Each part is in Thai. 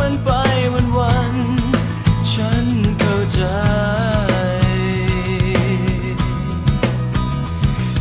มันไปวันวัฉันเข้าใจ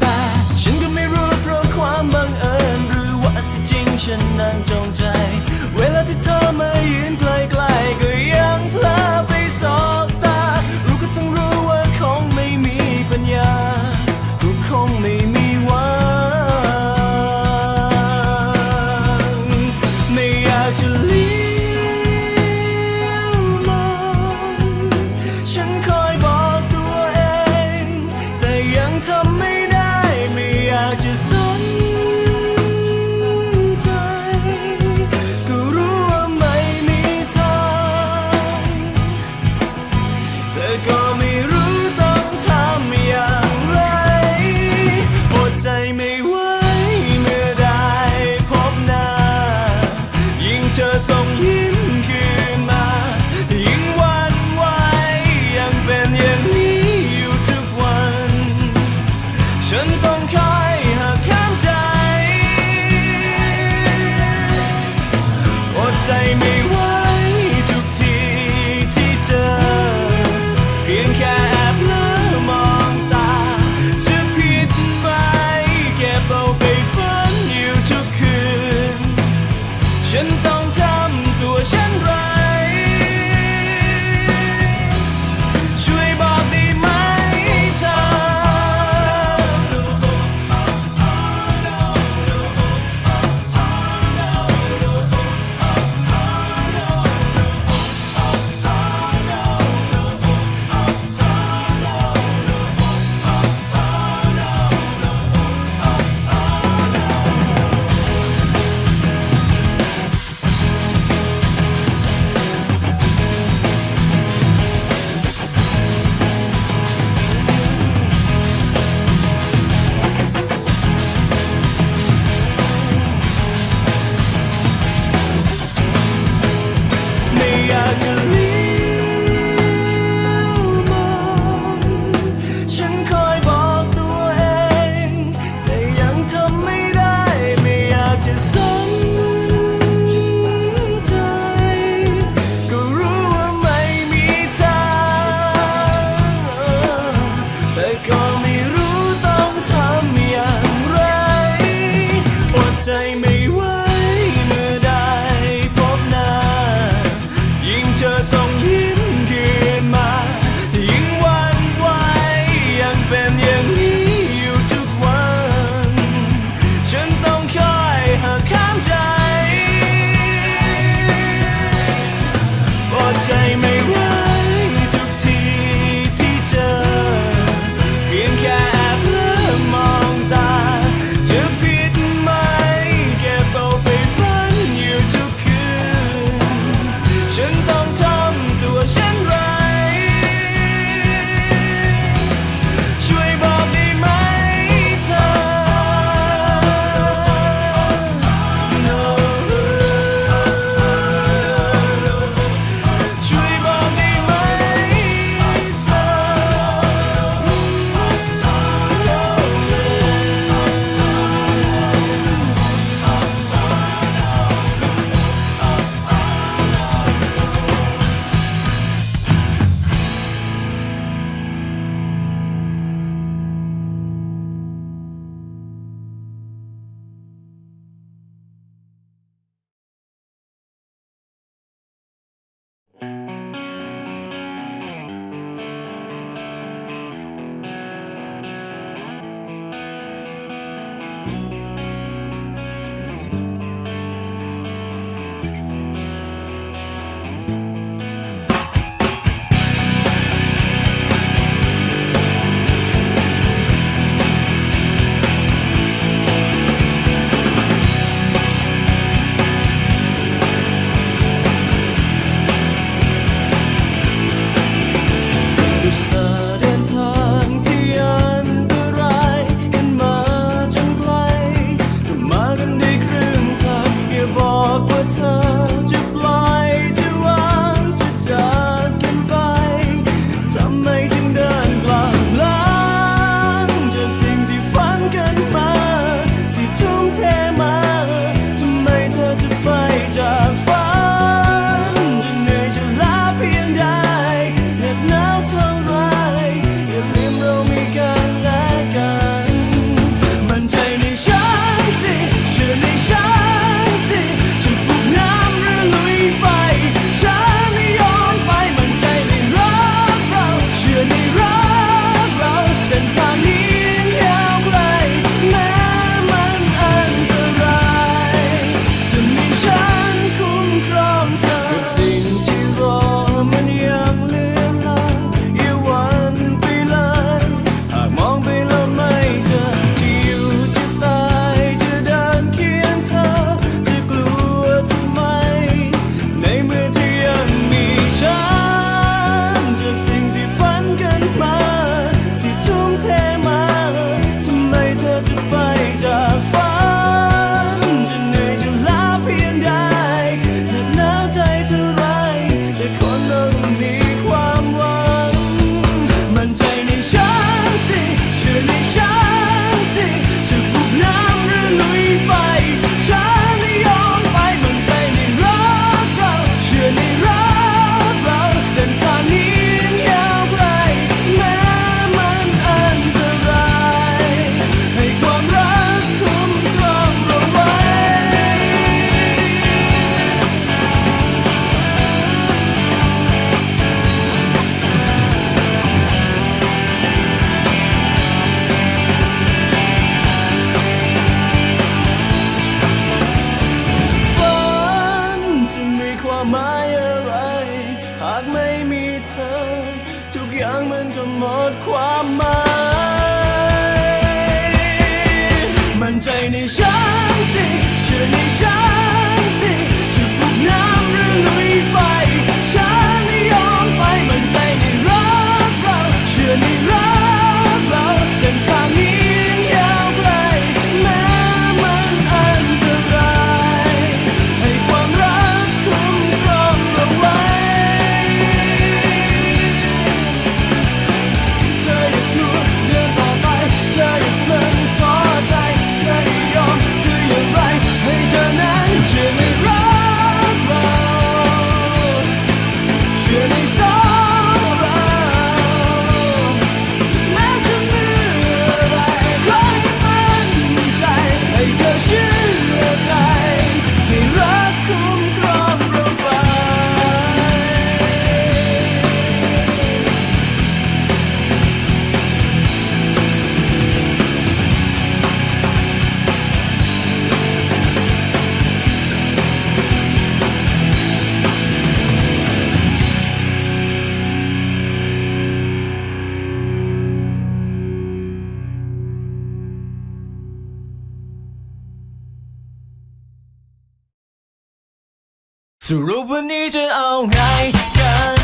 แต่ฉันก็ไม่รู้เพราะความบังเอิญหรือว่าที่จริงฉันนั้นจงใจ สู่รูปเ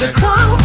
is a crown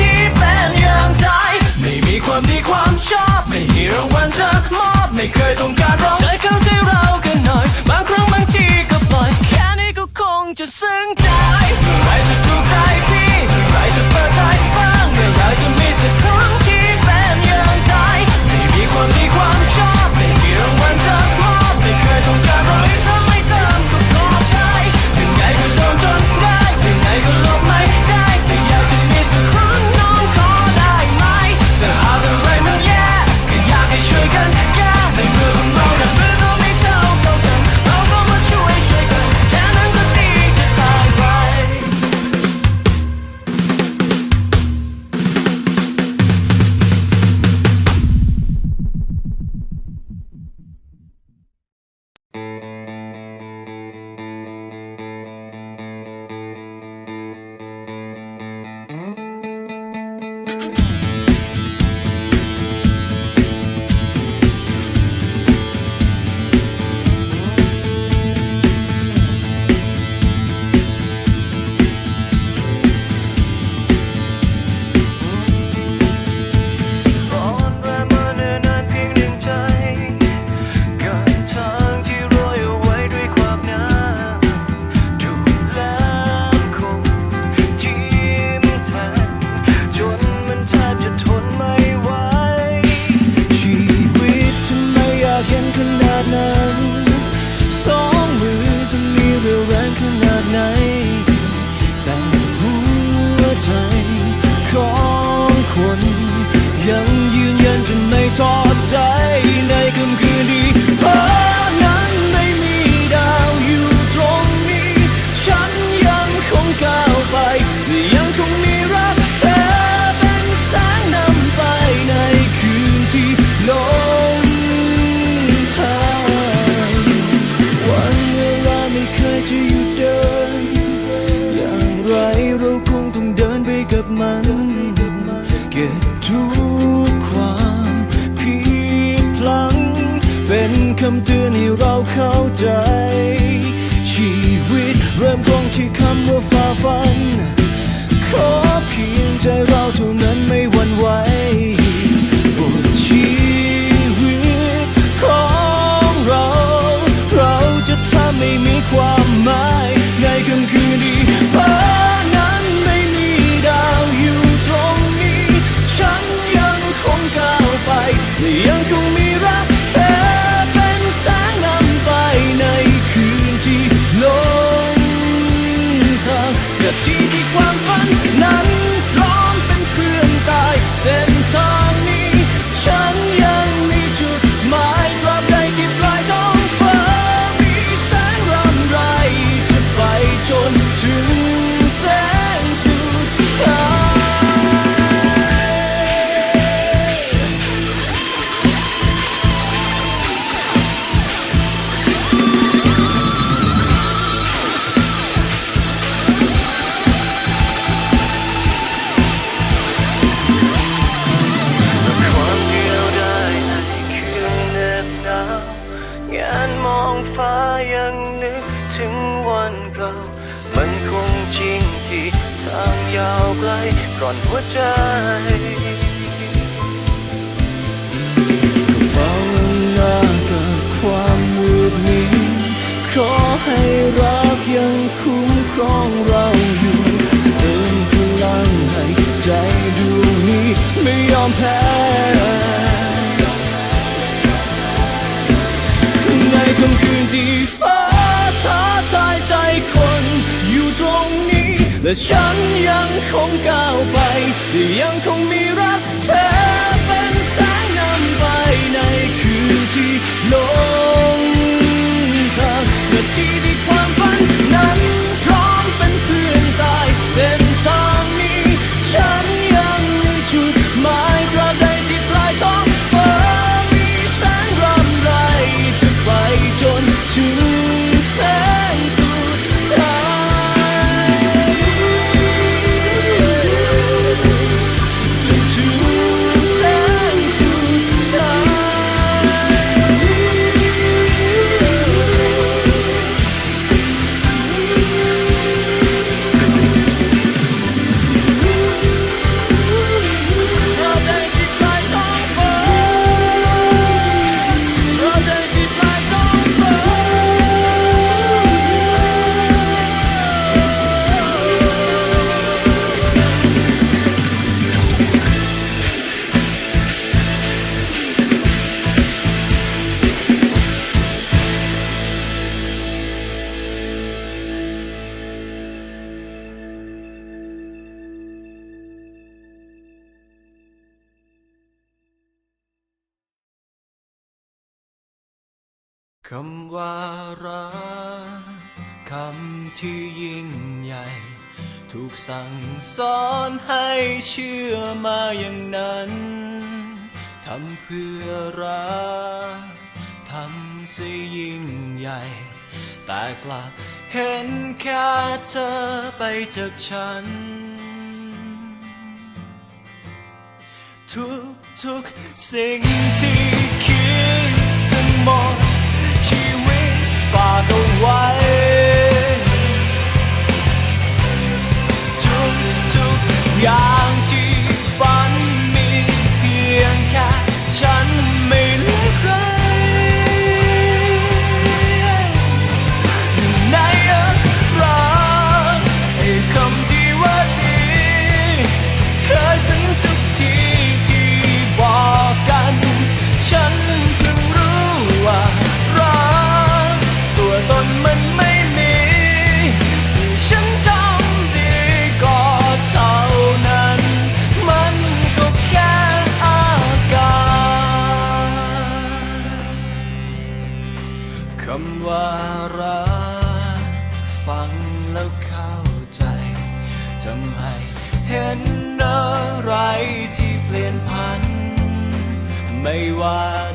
fun. แต่ฉันยังคงก้าวไป ยังคงมีรักเธอเป็นแสงนำไปในคืนที่ลงทางนาทีที่ คำว่ารักคำที่ยิ่งใหญ่ ถูกสั่งสอนให้เชื่อมาอย่างนั้นทำเพื่อรักทำสิยิ่งใหญ่ แต่กลับเห็นแค่เธอไปจากฉัน ทุกทุกสิ่งที่คิดทั้งห ฝากเอาไว้ทุกทุกอย่าง 計劃。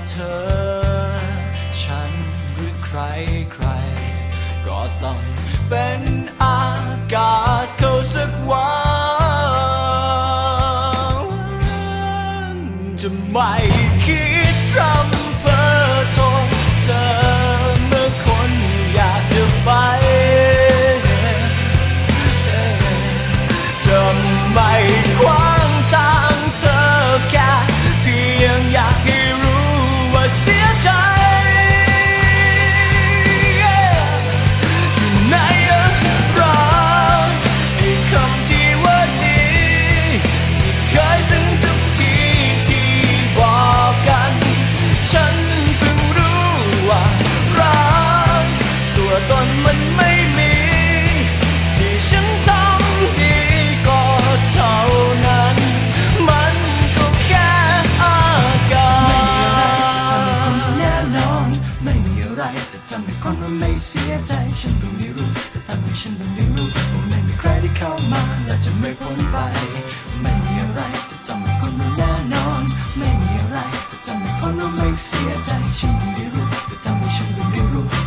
คนเราไม่เสียใจฉันไม่ได้รู้แต่ทำให้ฉันเป็นได้รู้